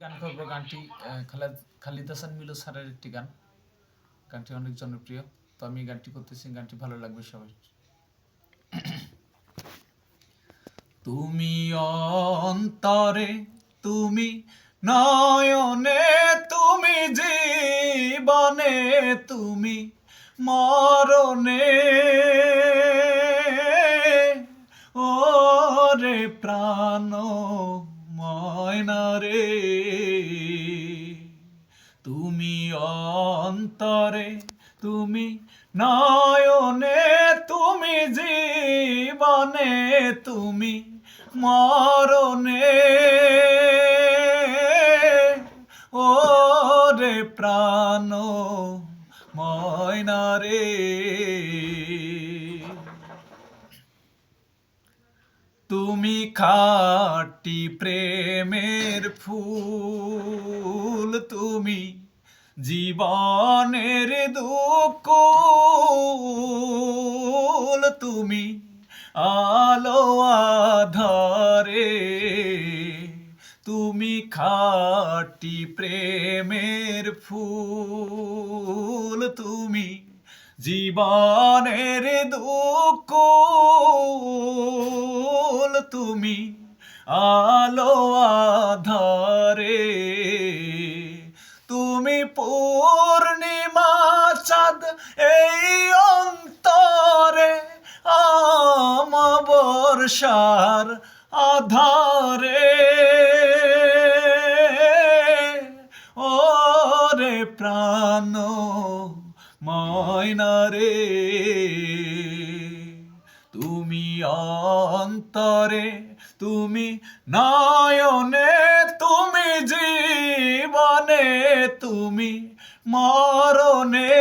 গান করব, গানটি খালিদ হাসান মিলু একটি গান। গানটি অনেক জনপ্রিয়। তো আমি গানটি করতেছি, গানটি ভালো লাগবে সবাই। তুমি অন্তরে, তুমি নয়নে, তুমি জীবনে, তুমি মরণে। ওরে প্রাণ ময়না রে। তুমি অন্তরে তুমি নয়নে তুমি জীবনে তুমি মরণে। ওরে প্রাণ ময়না রে। তুমি খাটি প্রেমের ফুল, তুমি জীবনের দুঃখ, তুমি আলো আধারে, তুমি খাটি প্রেমের ফুল, তুমি জীবনের দুঃখ তুমি আলো আধারে। তুমি পূর্ণিমা চাঁদ এই অন্তরে আম আধারে। ওরে প্রাণ ময়না রে। তুমি অন্তরে, তুমি নয়নে, তুমি জীবনে, তুমি মরণে।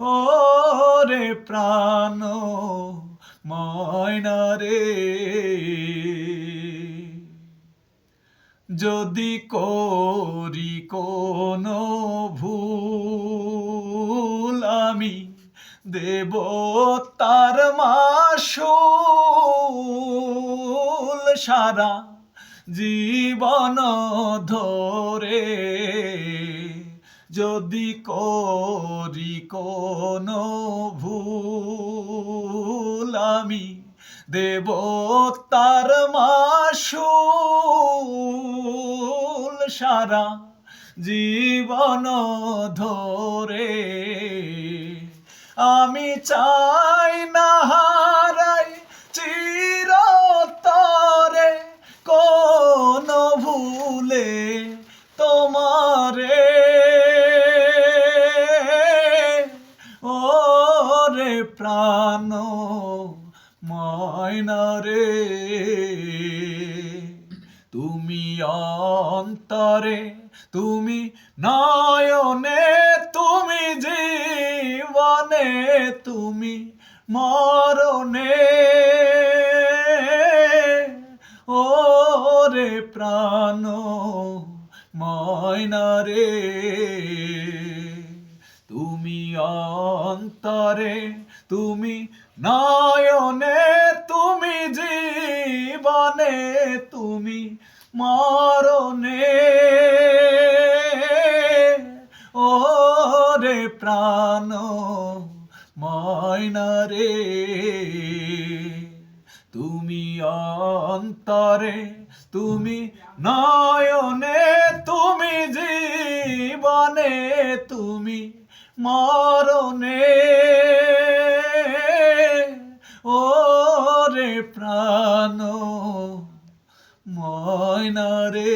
ওরে প্রাণ ময়না রে, যদি করি কোনো ভুল আমি দেব তার মাসুল সারা জীবন ধরে। যদি করি কোনো ভুল, আমি দেব তার মাসুল সারা জীবন ধরে। আমি চাই না হারাই চিরতরে কোন ভুলে তোমারে। ওরে প্রাণ ময়না রে। তুমি অন্তরে, তুমি নয়নে, তুমি জীবনে, তুমি মরণে। ওরে প্রাণ ময়না রে, তুমি অন্তরে, তুমি নয়নে, তুমি জীবনে, তুমি মরণে। ওরে প্রাণ, ময়না রে, তুমি অন্তরে, তুমি নয়নে, তুমি জীবনে, তুমি মরণে। ওরে প্রাণ ময়না রে।